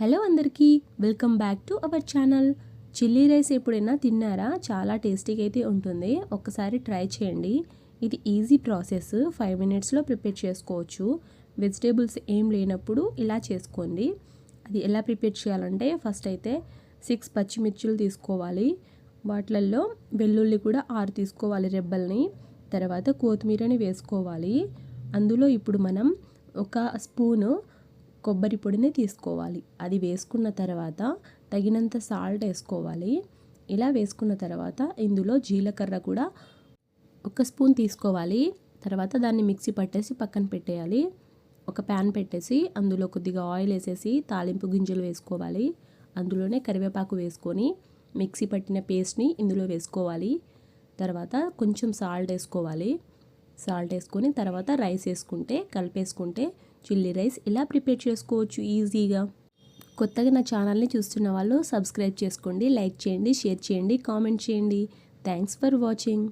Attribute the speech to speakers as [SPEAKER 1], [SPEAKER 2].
[SPEAKER 1] Hello అందరికీ welcome back to our channel. Chilli rice ఎప్పుడైనా తిన్నారా? చాలా టేస్టీగా అయితే ఉంటుంది. ఒక్కసారి ట్రై చేయండి. ఇది ఈజీ ప్రాసెస్. ఫైవ్ మినిట్స్లో ప్రిపేర్ చేసుకోవచ్చు. వెజిటేబుల్స్ ఏం లేనప్పుడు ఇలా చేసుకోండి. అది ఎలా ప్రిపేర్ చేయాలంటే ఫస్ట్ అయితే సిక్స్ పచ్చిమిర్చులు తీసుకోవాలి. వాటిలలో వెల్లుల్లి కూడా ఆరు తీసుకోవాలి రెబ్బల్ని. తర్వాత కొత్తిమీరని వేసుకోవాలి. అందులో ఇప్పుడు మనం ఒక స్పూను కొబ్బరి పొడిని తీసుకోవాలి. అది వేసుకున్న తర్వాత తగినంత సాల్ట్ వేసుకోవాలి. ఇలా వేసుకున్న తర్వాత ఇందులో జీలకర్ర కూడా ఒక స్పూన్ తీసుకోవాలి. తర్వాత దాన్ని మిక్సీ పట్టేసి పక్కన పెట్టేయాలి. ఒక ప్యాన్ పెట్టేసి అందులో కొద్దిగా ఆయిల్ వేసేసి తాలింపు గింజలు వేసుకోవాలి. అందులోనే కరివేపాకు వేసుకొని మిక్సీ పట్టిన పేస్ట్ని ఇందులో వేసుకోవాలి. తర్వాత కొంచెం సాల్ట్ వేసుకోవాలి. సాల్ట్ వేసుకొని తర్వాత రైస్ వేసుకుంటే కలిపేసుకుంటే చిల్లీ రైస్ ఎలా ప్రిపేర్ చేసుకోవచ్చు ఈజీగా? కొత్తగా నా ఛానల్ని చూస్తున్న వాళ్ళు సబ్స్క్రైబ్ చేసుకోండి లైక్ చేయండి షేర్ చేయండి కామెంట్ చేయండి. Thanks for watching.